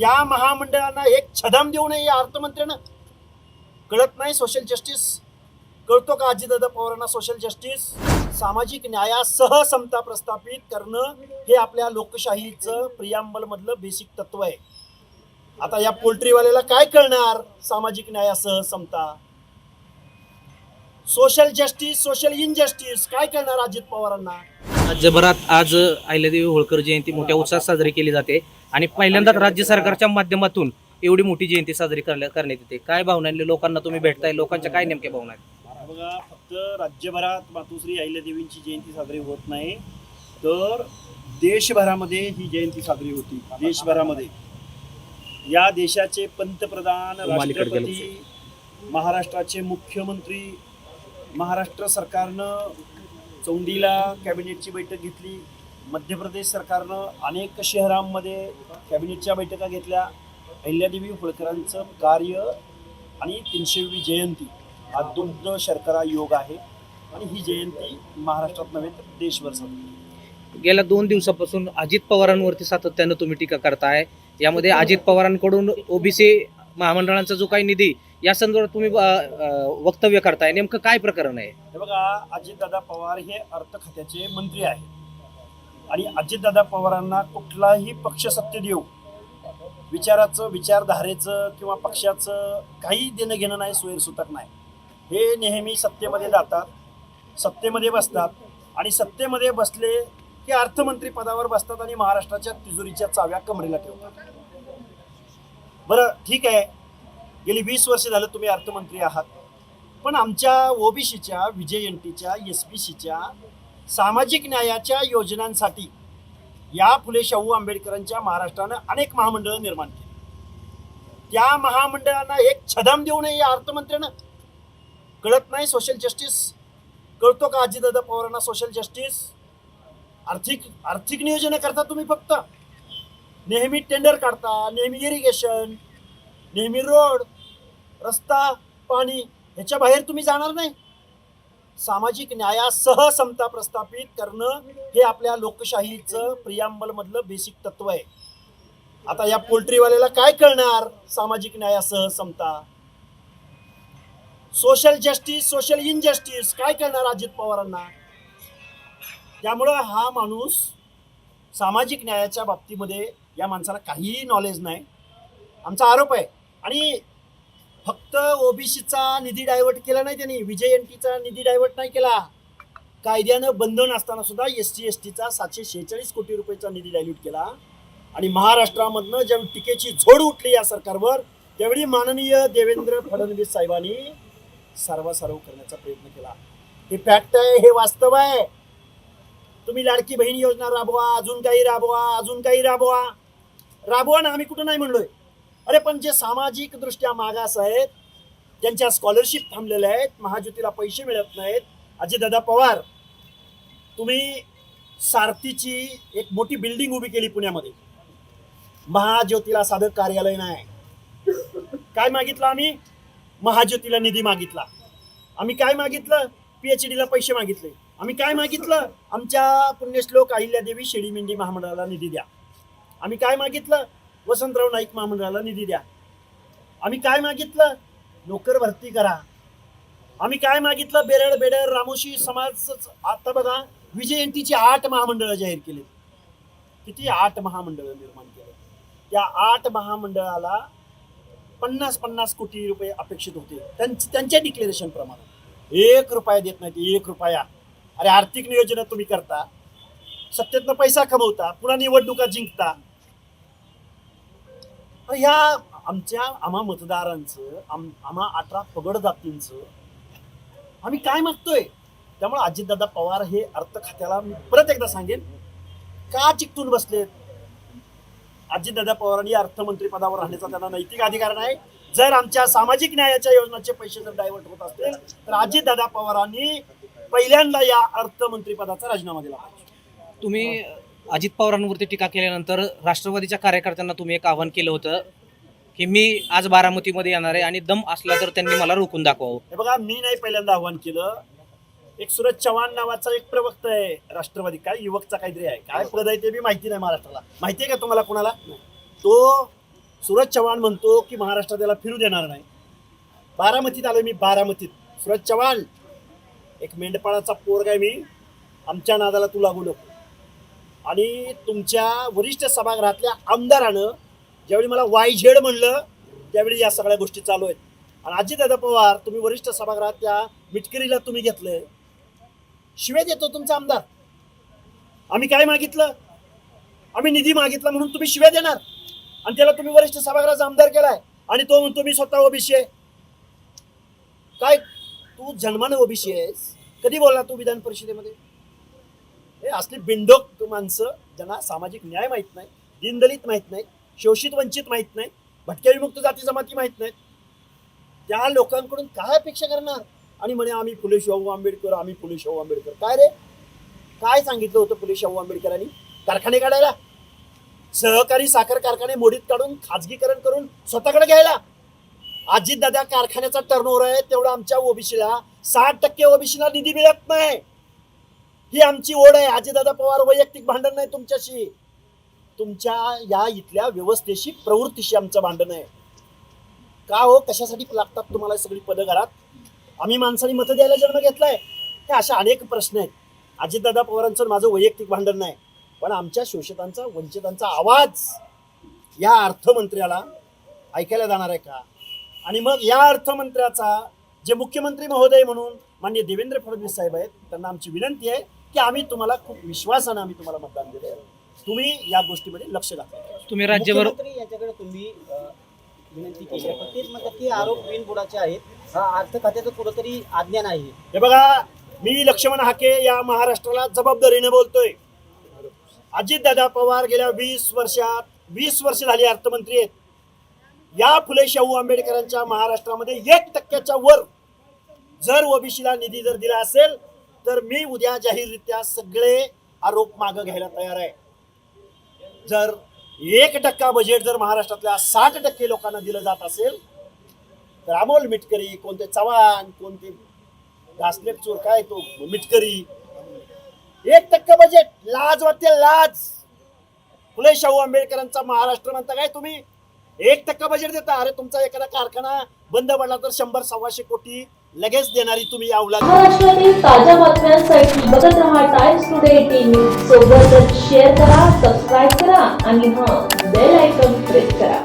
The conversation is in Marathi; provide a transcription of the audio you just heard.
त्या महामंडळांना एक छदाम देऊ नये या अर्थमंत्र्यानं कळत नाही सोशल जस्टिस कळतो का अजितदादा पवारांना सोशल जस्टिस सामाजिक न्यायासह समता प्रस्थापित करणं हे आपल्या लोकशाहीचं प्रियांबल मधलं बेसिक तत्व आहे. आता या पोल्ट्रीवाल्याला काय कळणार? सामाजिक न्यायासह समता. सोशल जस्टिस सोशल इनजस्टिस काय करणार अजित पवारांना? राज्यभरात आज अहिल्यादेवी होळकर जयंती मोठ्या उत्साहात साजरी केली जाते. आणि पहिल्यांदाच राज्य सरकारच्या माध्यमातून एवढी मोठी जयंती साजरी करण्या- करण्यात येते काय भावना? लोकांना तुम्ही भेटताय लोकांच्या काय नेमक्या भावना आहेत बघा फक्त राज्यभरात मातोश्री अहिल्यादेवींची जयंती साजरी होत नाही तर देशभरामध्ये ही जयंती साजरी होती देशभरामध्ये या देशाचे पंतप्रधान गेलो. राष्ट्रपती महाराष्ट्राचे मुख्यमंत्री महाराष्ट्र सरकारनं चौंडीला कॅबिनेटची बैठक घेतली मध्य प्रदेश सरकारनं अनेक शहरांमध्ये कॅबिनेटच्या बैठका घेतल्या. अहिल्यादेवी होळकरांचं कार्य आणि तीनशेवी जयंती हा दुग्ध शर्करा योग आहे. आणि ही जयंती महाराष्ट्रात नव्हे तर देशभर साजरी गेल्या दोन दिवसापासून अजित पवारांवरती सातत्यानं तुम्ही टीका करताय. यामध्ये अजित पवारांकडून ओबीसी महामंडळांचा जो काही निधी या संदर्भात तुम्ही वक्तव्य करताय. नेमकं काय प्रकरण आहे? हे बघा अजितदादा पवार हे अर्थ खात्याचे मंत्री आहेत. आणि अजितदादा पवारांना कुठलाही पक्ष सत्य देऊ विचाराचं विचारधारेचं किंवा पक्षाचं काही देणं घेणं नाही सोयीसुतक नाही. हे नेहमी सत्तेमध्ये जातात सत्तेमध्ये बसतात आणि सत्तेमध्ये बसले की अर्थमंत्री पदावर बसतात आणि महाराष्ट्राच्या तिजोरीच्या चाव्या कमरेला ठेवतात. बरं ठीक आहे. गेली वीस वर्ष झालं तुम्ही अर्थमंत्री आहात. पण आमच्या ओबीसीच्या विजय एन टीच्या एस बी सीच्या सामाजिक न्यायाच्या योजनांसाठी या फुले शाहू आंबेडकरांच्या महाराष्ट्रानं अनेक महामंडळं निर्माण केली. त्या महामंडळांना एक छदाम देऊ नये या अर्थमंत्र्यानं. कळत नाही सोशल जस्टिस कळतो का अजितदादा पवारांना सोशल जस्टिस आर्थिक आर्थिक नियोजन करता तुम्ही फक्त. नेहमी टेंडर काढता नेहमी इरिगेशन नेहमी रोड रस्ता पाणी ह्याच्या बाहेर तुम्ही जाणार नाही. सामाजिक न्यायासह समता प्रस्थापित करणं हे आपल्या लोकशाहीचं प्रियांबल मधलं बेसिक तत्व आहे. आता या पोल्ट्रीवाल्याला काय कळणार? सामाजिक न्यायासह समता. सोशल जस्टिस सोशल इनजस्टिस काय करणार अजित पवारांना? त्यामुळं हा माणूस सामाजिक न्यायाच्या बाबतीमध्ये या माणसाला काहीही नॉलेज नाही. आमचा आरोप आहे. आणि फक्त ओबीसीचा निधी डायव्हर्ट केला नाही त्यांनी विजय एन टीचा निधी डायव्हर्ट नाही केला. कायद्यानं बंधन असताना सुद्धा एस टी एस टीचा सातशे शेहेचाळीस कोटी रुपयाचा निधी डायल्यूट केला. आणि महाराष्ट्रामधनं ज्यावेळी टीकेची झोड उठली या सरकारवर त्यावेळी माननीय देवेंद्र फडणवीस साहेबांनी सर्वसार्व करण्याचा प्रयत्न केला. हे फॅक्ट आहे हे वास्तव आहे. तुम्ही लाडकी बहीण योजना राबवा अजून काही राबवा अजून काही राबवा. राबवा ना आम्ही कुठं नाही म्हणलोय. अरे पण जे सामाजिक दृष्ट्या मागास आहेत त्यांच्या स्कॉलरशिप थांबलेल्या आहेत महाज्योतीला पैसे मिळत नाहीत अजितदादा पवार तुम्ही सारथीची एक मोठी बिल्डिंग उभी केली पुण्यामध्ये. महाज्योतीला साधं कार्यालय नाही. काय मागितलं आम्ही? महाज्योतीला निधी मागितला. आम्ही काय मागितलं? पीएच डीला पैसे मागितले. आम्ही काय मागितलं? आमच्या पुण्यश्लोक अहिल्यादेवी शेळी मेंढी महामंडळाला निधी द्या. आम्ही काय मागितलं? वसंतराव नाईक महामंडळाला निधी द्या. आम्ही काय मागितलं? नोकर भरती करा. आम्ही काय मागितलं? बेरड बेडर रामोशी समाज आता बघा विजय आठ महामंडळं जाहीर केली किती आठ महामंडळं निर्माण केले त्या आठ महामंडळाला पन्नास पन्नास कोटी रुपये अपेक्षित होते. त्यांच्या डिक्लेरेशन प्रमाणे. एक रुपया देत नाहीत एक रुपया. अरे आर्थिक नियोजन तुम्ही करता. सत्तेतनं पैसा कमवता पुन्हा निवडणुका जिंकता. तर ह्या आमच्या आम्हा मतदारांचं आम आम्हा अठरा पगड जातींचं आम्ही काय मागतोय? त्यामुळे अजितदादा पवार हे अर्थ खात्याला मी परत एकदा सांगेन. का चिकटून बसलेत? अजितदादा पवारांनी अर्थमंत्री पदावर राहण्याचा त्यांना नैतिक अधिकार नाही. जर आमच्या सामाजिक न्यायाच्या योजनाचे पैसे जर डायव्हर्ट होत असतील तर अजितदादा पवारांनी पहिल्यांदा या अर्थमंत्री पदाचा राजीनामा दिला तुम्ही अजित पवारांवरती टीका केल्यानंतर राष्ट्रवादीच्या कार्यकर्त्यांना तुम्ही एक आवाहन केलं होतं की मी आज बारामतीमध्ये येणार आहे आणि दम असला तर त्यांनी मला रोखून दाखवावं. हे बघा मी नाही पहिल्यांदा आव्हान केलं. एक सूरज चव्हाण नावाचा एक प्रवक्ता आहे राष्ट्रवादी. काय युवकचा काहीतरी आहे. काय पद आहे ते बी माहिती नाही महाराष्ट्राला. माहिती आहे का तुम्हाला कोणाला? तो सूरज चव्हाण म्हणतो की महाराष्ट्रात त्याला फिरू देणार नाही. बारामतीत आलो मी बारामतीत. सूरज चव्हाण एक मेंढपाळाचा पोरगा मी. आमच्या नादाला तू लागू नको. आणि तुमच्या वरिष्ठ सभागृहातल्या आमदारानं ज्यावेळी मला वाय झेड म्हणलं त्यावेळी या सगळ्या गोष्टी चालू आहेत. आणि अजितदादा पवार तुम्ही वरिष्ठ सभागृहात त्या मिटकरीला तुम्ही घेतलंय. शिवे देतो तुमचा आमदार. आम्ही काय मागितलं? आम्ही निधी मागितला म्हणून तुम्ही शिव्या देणार. आणि त्याला तुम्ही वरिष्ठ सभागृहाचा आमदार केलाय. आणि तो म्हणतो मी स्वतः ओबीसी आहे. काय? तू जन्मानं ओबीसी आहेस. कधी बोलला तू विधान परिषदेमध्ये? हे असली बिंडोक माणसं ज्यांना सामाजिक न्याय माहीत नाही दीनदलित माहीत नाही शोषित वंचित माहीत नाही भटक्या विमुक्त जाती जमाती माहीत नाहीत. त्या लोकांकडून काय अपेक्षा करणार? आणि म्हणे आम्ही फुले शाहू आंबेडकर आम्ही फुले शाहू आंबेडकर. काय रे? काय सांगितलं होतं फुले शाहू आंबेडकरांनी? कारखाने काढायला? सहकारी साखर कारखाने मोडीत काढून खाजगीकरण करून स्वतःकडे घ्यायला? अजित दादा कारखान्याचा टर्नओव्हर आहे तेवढा आमच्या ओबीसीला साठ टक्के ओबीसीला निधी मिळत नाही. ही आमची ओढ आहे. अजितदादा पवार वैयक्तिक भांडण नाही तुमच्याशी. तुमच्या या इथल्या व्यवस्थेशी प्रवृत्तीशी आमचं भांडण आहे. का हो? कशासाठी लागतात तुम्हाला सगळी पदं घरात? आम्ही माणसाने मतं द्यायला जन्म घेतलाय. हे अशा अनेक प्रश्न आहेत. अजितदादा पवारांचं माझं वैयक्तिक भांडण नाही. पण आमच्या शोषितांचा वंचितांचा आवाज या अर्थमंत्र्याला ऐकायला जाणार आहे का? आणि मग या अर्थमंत्र्याचा जे मुख्यमंत्री महोदय म्हणून माननीय देवेंद्र फडणवीस साहेब आहेत त्यांना आमची विनंती आहे की आम्ही तुम्हाला खूप विश्वासानं आम्ही तुम्हाला मतदान दिलं तुम्ही या गोष्टीमध्ये लक्ष घातलं तुम्ही राज्यभर मुख्यमंत्री यांच्याकडे तुम्ही अ, विनंती केली आहे. पण तेच म्हणतात की आरोप बिनबुडाचे आहेत. हा अर्थ खात्याचं कुठंतरी अज्ञान आहे. हे बघा मी लक्ष्मण हाके या महाराष्ट्राला जबाबदारीने बोलतोय. अजितदादा पवार गेल्या वीस वर्षात वीस वर्ष झाली अर्थमंत्री आहेत. या फुले शाहू आंबेडकरांच्या महाराष्ट्रामध्ये एक टक्क्याच्या वर जर ओबीसीला निधी जर दिला असेल तर मी उद्या जाहीररित्या सगळे आरोप मागं घ्यायला तयार आहे. जर एक टक्का बजेट जर महाराष्ट्रातल्या साठ टक्के लोकांना दिलं जात असेल तर अमोल मिटकरी कोणते चव्हाण कोणते घासलेट चोर काय तो मिटकरी एक टक्का बजेट लाज वाटते लाज. फुले शाहू आंबेडकरांचा महाराष्ट्र म्हणता काय तुम्ही? एक टक्का बजेट देता. अरे तुमचा एखादा कारखाना बंद पडला तर शंभर सव्वाशे कोटी लगेच देणारी तुम्ही अवलाद महाराष्ट्रातील ताज्या बातम्यांसाठी बघत रहा टाइम्स टुडे टीव्ही सोबतच शेअर करा सबस्क्राईब करा आणि हां बेल आयकॉन प्रेस करा.